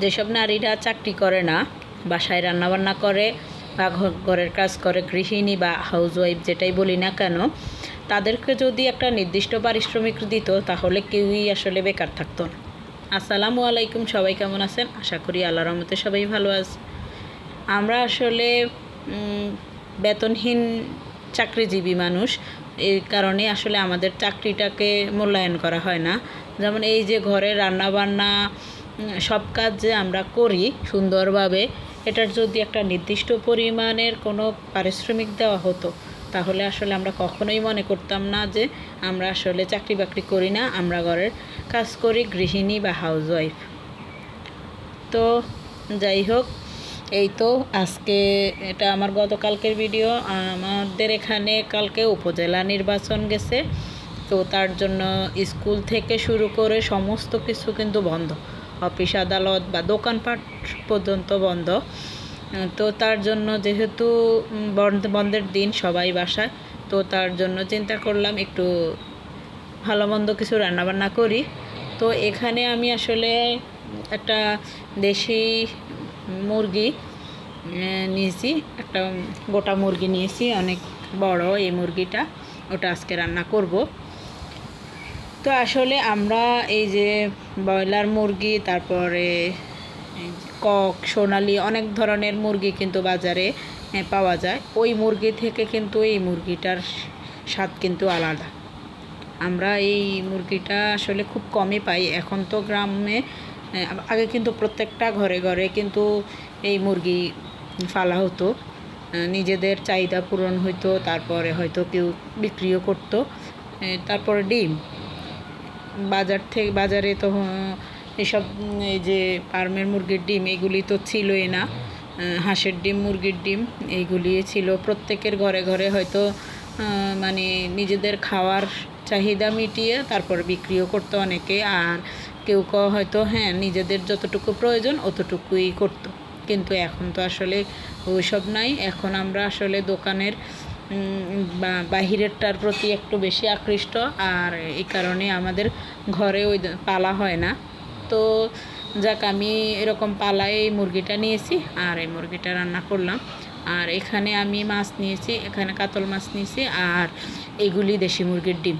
যেসব নারীরা চাকরি করে না, বাসায় রান্নাবান্না করে বা ঘরের কাজ করে, গৃহিণী বা হাউস ওয়াইফ যেটাই বলি না কেন, তাদেরকে যদি একটা নির্দিষ্ট পারিশ্রমিক দিত, তাহলে কেউই আসলে বেকার থাকতো না। আসসালামু আলাইকুম, সবাই কেমন আছেন? আশা করি আল্লাহ রহমতে সবাই ভালো আছে। আমরা আসলে বেতনহীন চাকরিজীবী মানুষ এই কারণে আসলে আমাদের চাকরিটাকে মূল্যায়ন করা হয় না। যেমন এই যে ঘরে রান্না বান্না সব কাজ যে আমরা করি সুন্দরভাবে, এটার যদি একটা নির্দিষ্ট পরিমাণের কোনো পারিশ্রমিক দেওয়া হতো, তাহলে আসলে আমরা কখনোই মনে করতাম না যে আমরা আসলে চাকরি বাকরি করি না, আমরা ঘরের কাজ করি গৃহিণী বা হাউসওয়াইফ তো যাই হোক, এই তো আজকে এটা আমার গতকালকের ভিডিও আমাদের এখানে কালকে উপজেলা নির্বাচন গেছে, তো তার জন্য স্কুল থেকে শুরু করে সমস্ত কিছু কিন্তু বন্ধ। অফিস, আদালত বা দোকানপাট পর্যন্ত বন্ধ। তো তার জন্য যেহেতু বন্ধ, বন্ধের দিন সবাই বাসায়, তো তার জন্য চিন্তা করলাম একটু ভালো মন্দ কিছু রান্নাবান্না করি। তো এখানে আমি আসলে একটা দেশি মুরগি নিয়েছি, একটা গোটা মুরগি নিয়েছি, অনেক বড় এই মুরগিটা, ওটা আজকে রান্না করব। তো আসলে আমরা এই যে ব্রয়লার মুরগি, তারপরে কক, সোনালি অনেক ধরনের মুরগি কিন্তু বাজারে পাওয়া যায়। ওই মুরগি থেকে কিন্তু এই মুরগিটার স্বাদ কিন্তু আলাদা। আমরা এই মুরগিটা আসলে খুব কমই পাই। এখন তো গ্রামে আগে কিন্তু প্রত্যেকটা ঘরে ঘরে কিন্তু এই মুরগি ফালা হতো। নিজেদের চাহিদা পূরণ হইতো, তারপরে হয়তো কেউ বিক্রিও করতো। তারপরে ডিম। বাজার থেকে, বাজারে তো এসব এই যে ফার্মের মুরগির ডিম, এগুলি তো ছিলই না। হাঁসের ডিম, মুরগির ডিম, এইগুলি ছিল। প্রত্যেকের ঘরে ঘরে হয়তো মানে নিজেদের খাওয়ার চাহিদা মিটিয়ে তারপর বিক্রিও করতো অনেকে। আর কেউ কেউ হয়তো হ্যাঁ নিজেদের যতটুকু প্রয়োজন অতটুকুই করতো। কিন্তু এখন তো আসলে ওইসব নাই। এখন আমরা আসলে দোকানের বাহিরেরটার প্রতি একটু বেশি আকৃষ্ট, আর এই কারণে আমাদের ঘরে ওই পালা হয় না। তো যাক, আমি এরকম পালাই এই মুরগিটা নিয়েছি, আর এই মুরগিটা রান্না করলাম। আর এখানে আমি মাছ নিয়েছি, এখানে কাতল মাছ নিয়েছি, আর এইগুলি দেশি মুরগির ডিম।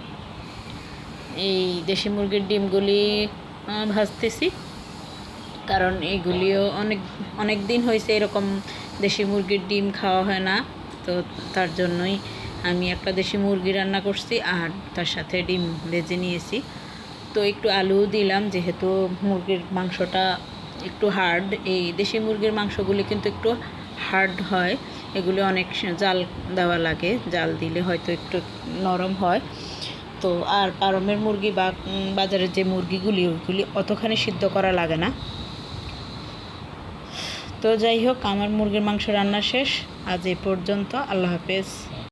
এই দেশি মুরগির ডিমগুলি ভাজতেছি, কারণ এগুলিও অনেক অনেক দিন হয়েছে এরকম দেশি মুরগির ডিম খাওয়া হয় না। তো তার জন্যই আমি একটা দেশি মুরগি রান্না করছি আর তার সাথে ডিম ভেজে নিয়েছি। তো একটু আলু দিলাম, যেহেতু মুরগির মাংসটা একটু হার্ড এই দেশি মুরগির মাংসগুলি কিন্তু একটু হার্ড হয়। এগুলি অনেক জাল দেওয়া লাগে, জাল দিলে হয়তো একটু নরম হয়। তো আর পারমের মুরগি বা বাজারের যে মুরগিগুলি ওইগুলি অতখানি সিদ্ধ করা লাগে না। তো যাই হোক আমার মুরগির মাংস রান্না শেষ। আজ এ পর্যন্ত আল্লাহ হাফেজ।